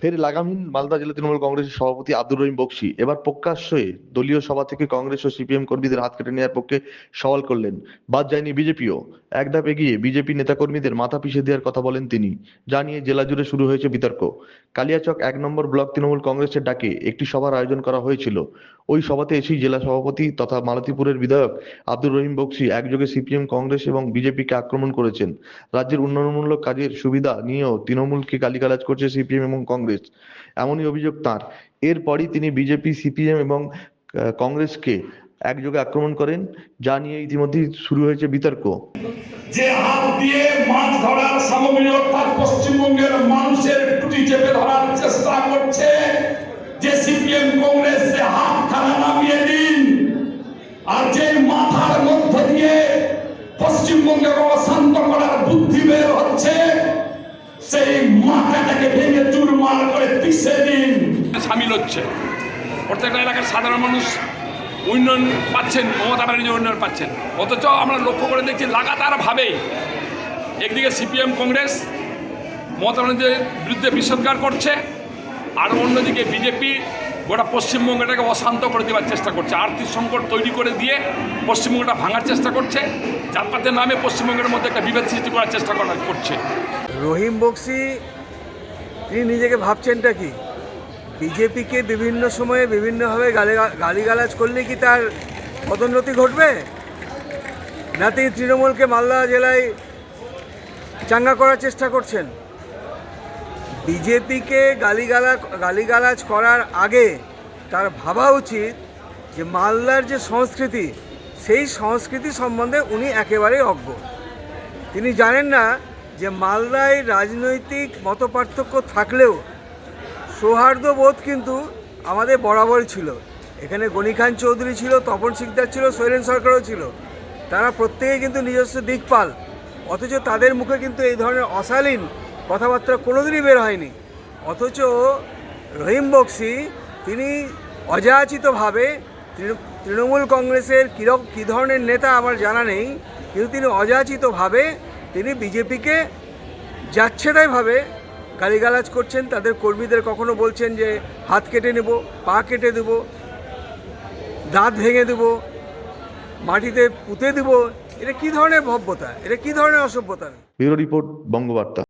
ফের লাগামহীন মালদা জেলা তৃণমূল কংগ্রেসের সভাপতি আব্দুর রহিম বক্সি এবার প্রকাশ্যে দলীয় সভা থেকে কংগ্রেস ও সিপিএম কর্মীদের হাত কেটে নেওয়ার পক্ষে সওয়াল করলেন। বাদ যায়নি বিজেপিও। এক ধাপ এগিয়ে বিজেপি নেতাকর্মীদের মাথা পিষে দেওয়ার কথা বলেন তিনি, যা নিয়ে জেলা জুড়ে শুরু হয়েছে বিতর্ক। কালিয়াচক এক নম্বর ব্লক তৃণমূল কংগ্রেসের ডাকে একটি সভার আয়োজন করা হয়েছিল। ওই সভাতে এসেই জেলা সভাপতি তথা মালতীপুরের বিধায়ক আব্দুর রহিম বক্সি একযোগে সিপিএম কংগ্রেস এবং বিজেপিকে আক্রমণ করেছেন। রাজ্যের উন্নয়নমূলক কাজের সুবিধা নিয়েও তৃণমূলকে গালিগালাজ করছে সিপিএম এবং কংগ্রেস। এমনই অভিযোগ তার। এরপরই তিনি বিজেপি, সিপিএম এবং কংগ্রেসকে একযোগে আক্রমণ করেন, যা নিয়ে ইতিমধ্যেই শুরু হয়েছে বিতর্ক। যে হাত দিয়ে মাছ ধরার সামগ্রী, অর্থাৎ পশ্চিমবঙ্গের মানুষের টুটি চেপে ধরার চেষ্টা করছে, যে সিপিএম, কংগ্রেস, সে হাত খানা নামিয়ে দিন। আর যে মাথার মধ্য দিয়ে পশ্চিমবঙ্গের অশান্ত করার বুদ্ধি বের হচ্ছে মাথাটাকে ভেঙে চুরমার করে পিষে দিন। সামিল হচ্ছে। প্রত্যেকটা এলাকার সাধারণ মানুষ উন্নয়ন পাচ্ছেন, মমতা ব্যানার্জি উন্নয়ন পাচ্ছেন। অথচ আমরা লক্ষ্য করে দেখছি লাগাতারভাবে একদিকে সিপিএম কংগ্রেস, মমতা ব্যানার্জির বিরুদ্ধে বিষোদ্গার করছে। আর অন্যদিকে বিজেপি গোটা পশ্চিমবঙ্গটাকে অশান্ত করে দেওয়ার চেষ্টা করছে। আর্থিক সংকট তৈরি করে দিয়ে পশ্চিমবঙ্গটা ভাঙার চেষ্টা করছে। জাতপাতের নামে পশ্চিমবঙ্গের মধ্যে একটা বিভেদ সৃষ্টি করার চেষ্টা করা করছে। রহিম বক্সি, তিনি নিজেকে ভাবছেনটা কি? বিজেপিকে বিভিন্ন সময়ে বিভিন্নভাবে গালি গালিগালাজ করলে কি তার পদোন্নতি ঘটবে? না তিনি তৃণমূলকে মালদা জেলায় চাঙ্গা করার চেষ্টা করছেন। বিজেপিকে গালিগালা গালিগালাজ করার আগে তার ভাবা উচিত যে মালদার যে সংস্কৃতি, সেই সংস্কৃতি সম্বন্ধে উনি একেবারেই অজ্ঞ। তিনি জানেন না যে মালদায় রাজনৈতিক মতপার্থক্য থাকলেও সৌহার্দ্যবোধ কিন্তু আমাদের বরাবর ছিল। এখানে গনি খান চৌধুরী ছিল, তপন সিকদার ছিল সৈরেন সরকারও ছিল। তারা প্রত্যেকে কিন্তু নিজস্ব দিকপাল, অথচ তাদের মুখে কিন্তু এই ধরনের অশালীন কথাবার্তা কোনোদিনই বের হয়নি। অথচ রহিম বক্সি তিনি অযাচিতভাবে তৃণমূল কংগ্রেসের কীরকম কী ধরনের নেতা আমার জানা নেই, কিন্তু তিনি অযাচিতভাবে তিনি বিজেপিকে যাচ্ছেতাইভাবে গালিগালাজ করছেন। তাদের কর্মীদের কখনো বলছেন যে, হাত কেটে নেব, পা কেটে দেব, দাঁত ভেঙে দেব, মাটিতে পুঁতে দেব। এটা কী ধরনের ভব্যতা? এটা কী ধরনের অসভ্যতা? Bureau report, Bangabarta.